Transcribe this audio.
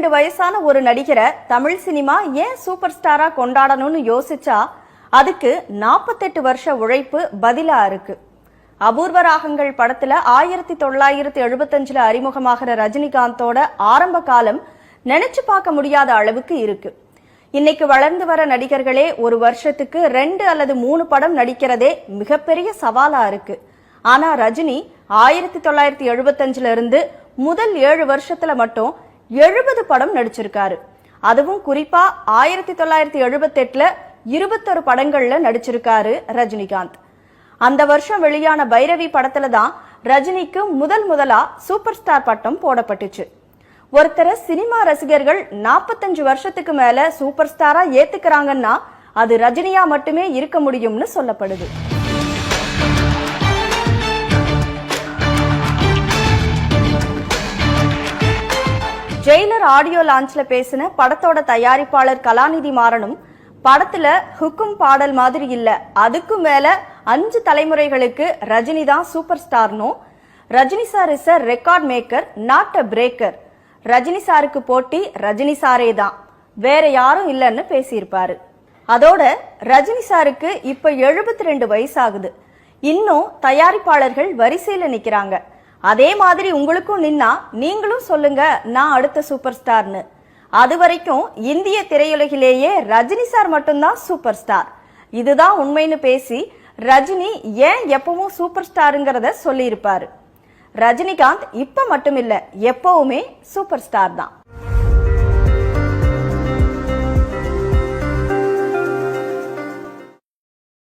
எழுபத்தி வயசான ஒரு நடிகரை தமிழ் சினிமா ஏன் சூப்பர் ஸ்டாரா கொண்டாடணும்னு யோசிச்சா அதுக்கு நாற்பத்தெட்டு வருஷ உழைப்பு பதிலா இருக்கு. அபூர்வ ராகங்கள் படத்துல ஆயிரத்தி தொள்ளாயிரத்தி எழுபத்தஞ்சுல அறிமுகமாகிற ரஜினிகாந்தோட ஆரம்ப காலம் நினைச்சு பார்க்க முடியாத அளவுக்கு இருக்கு. இன்னைக்கு வளர்ந்து வர நடிகர்களே ஒரு வருஷத்துக்கு ரெண்டு அல்லது மூணு படம் நடிக்கிறதே மிகப்பெரிய சவாலா இருக்கு. ஆனா ரஜினி ஆயிரத்தி தொள்ளாயிரத்தி எழுபத்தஞ்சுல இருந்து முதல் ஏழு வருஷத்துல மட்டும் எழுபது படம் நடிச்சிருக்காரு. அதுவும் குறிப்பா ஆயிரத்தி தொள்ளாயிரத்தி எழுபத்தெட்டுல இருபத்தொரு படங்கள்ல நடிச்சிருக்காரு ரஜினிகாந்த். அந்த வருஷம் வெளியான பைரவி படத்துல தான் ரஜினிக்கு முதல் முதலா சூப்பர் ஸ்டார் பட்டம் போடப்பட்டுச்சு. ஒருத்தரை சினிமா ரசிகர்கள் நாற்பத்தஞ்சு வருஷத்துக்கு மேல சூப்பர் ஸ்டாரா ஏத்துக்கிறாங்கன்னா அது ரஜினியா மட்டுமே இருக்க முடியும்னு சொல்லப்படுது. ஜெயிலர் ஆடியோ லான்ச்ல பேசின படத்தோட தயாரிப்பாளர் கலாநிதி மாறனும் படத்துல ஹுக்கும் பாடல் மாதிரி இல்ல. அதுக்கும் மேல அஞ்சு தலைமுறைகளுக்கு ரஜினி தான் super ஸ்டார்னும் Rajini sir is a record maker not a breaker. Rajini சாருக்கு போட்டி ரஜினி சாரே தான். வேற யாரும் இல்லைன்னு பேசியிருப்பாரு. அதோட ரஜினி சாருக்கு இப்ப எழுபத்தி ரெண்டு வயசாகுது. இன்னும் தயாரிப்பாளர்கள் வரிசையில நிக்கிறாங்க. அதே மாதிரி உங்களுக்கும் நின்னா நீங்களும் சொல்லுங்க நான் அடுத்த சூப்பர் ஸ்டார்னு அது வரைக்கும் இந்திய திரையுலகிலேயே ரஜினி சார் மட்டும்தான் சூப்பர் ஸ்டார் இதுதான் உண்மைன்னு பேசி ரஜினி ஏன் எப்பவும் சூப்பர் ஸ்டாருங்கிறத சொல்லியிருப்பாரு. ரஜினிகாந்த் இப்ப மட்டும் இல்ல எப்பவுமே சூப்பர் ஸ்டார் தான்.